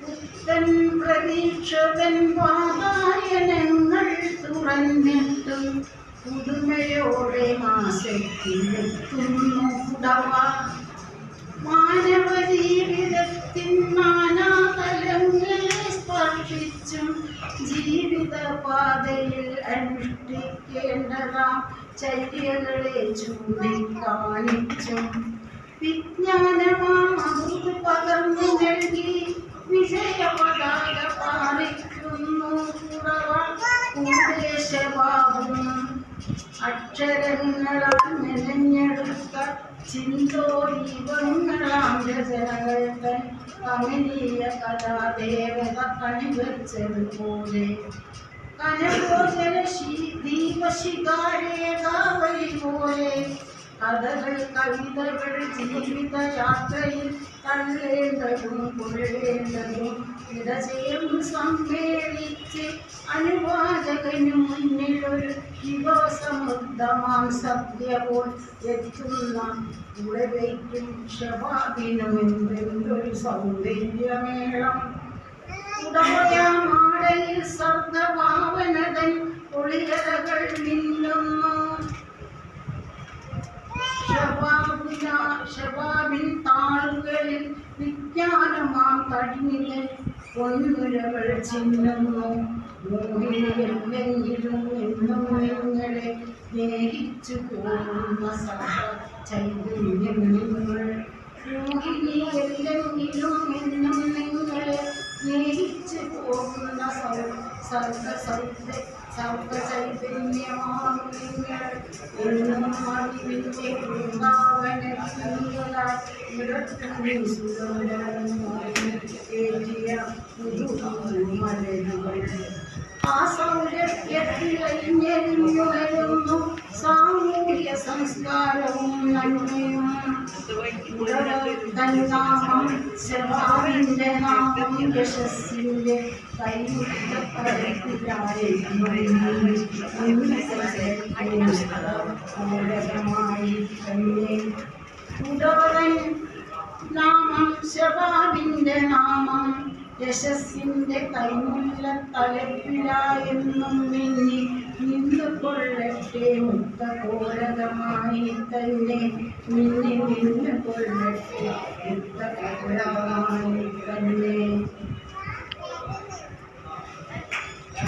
പുത്തൻ പ്രതീക്ഷതൻ വാതായനങ്ങൾ തുറന്നിട്ടു പുതുമയോടെ മാസത്തിലെത്തുന്നു കുടവ സ്പർശിച്ചും ജീവിതപാതയിൽ അനുഷ്ഠിക്കേണ്ടതാം. ചര്യകളെ ചൂണ്ടിക്കാണിച്ചും വിജ്ഞാനമാം അമൃത് പകർന്നു നൽകി. വിജയപതാക പാറിക്കുന്നു ഉപദേശഭാവം അക്ഷരങ്ങളാൽ മെനഞ്ഞെടുത്ത ചിന്തോരീപങ്ങളാം രചനകൾ തൻ കമനീയ കലാദേവത കണിവച്ചതുപോലെ കനകോജല ദീപശിഖാരേഖാവലി പോലെ കഥകൾ കവിതകൾ ജീവിതയാത്രയിൽ തള്ളേണ്ടതും കൊള്ളേണ്ടതും ഇടചയം സമ്മേളിച്ച് അനുവാചകനു മുന്നിൽ ഒരു ശിവസമുദ്രമാം സദ്യ പോൽ എത്തുന്ന കൂടെ വയ്ക്കും ശവാദിനും എന്തെന്തൊരു സൗന്ദര്യമേളം. ഉടമയാമാടയിൽ താളുകളിൽ സഹ നിങ്ങൾ എന്നും നിങ്ങളെ സ്നേഹിച്ചു പോകുന്ന സർഗ ചൈതന്യമാണ് നിങ്ങൾ എന്നും അറിവിന്റെ വൃന്ദാവനത്തിലായി സുഗന്ധമായ പുതുമലരുകൾ ആ സൗരഭ്യത്തിലഞ്ഞെരിഞ്ഞുവരുന്നു സാമൂഹ്യ സംസ്കാരവും നന്മയും. തന്നാമം ശവാവിന്റെ നാമം യശസ്സിന്റെ നാമം യശസ്സിന്റെ കൈമുല്ല തലപ്പിലായെന്നും മിന്നി നിന്നു കൊള്ളട്ടെ മുക്തകോലകമായി തന്നെ. മിന്നി നിന്നു കൊള്ളട്ടെ മുക്തകോലകമായി തന്നെ.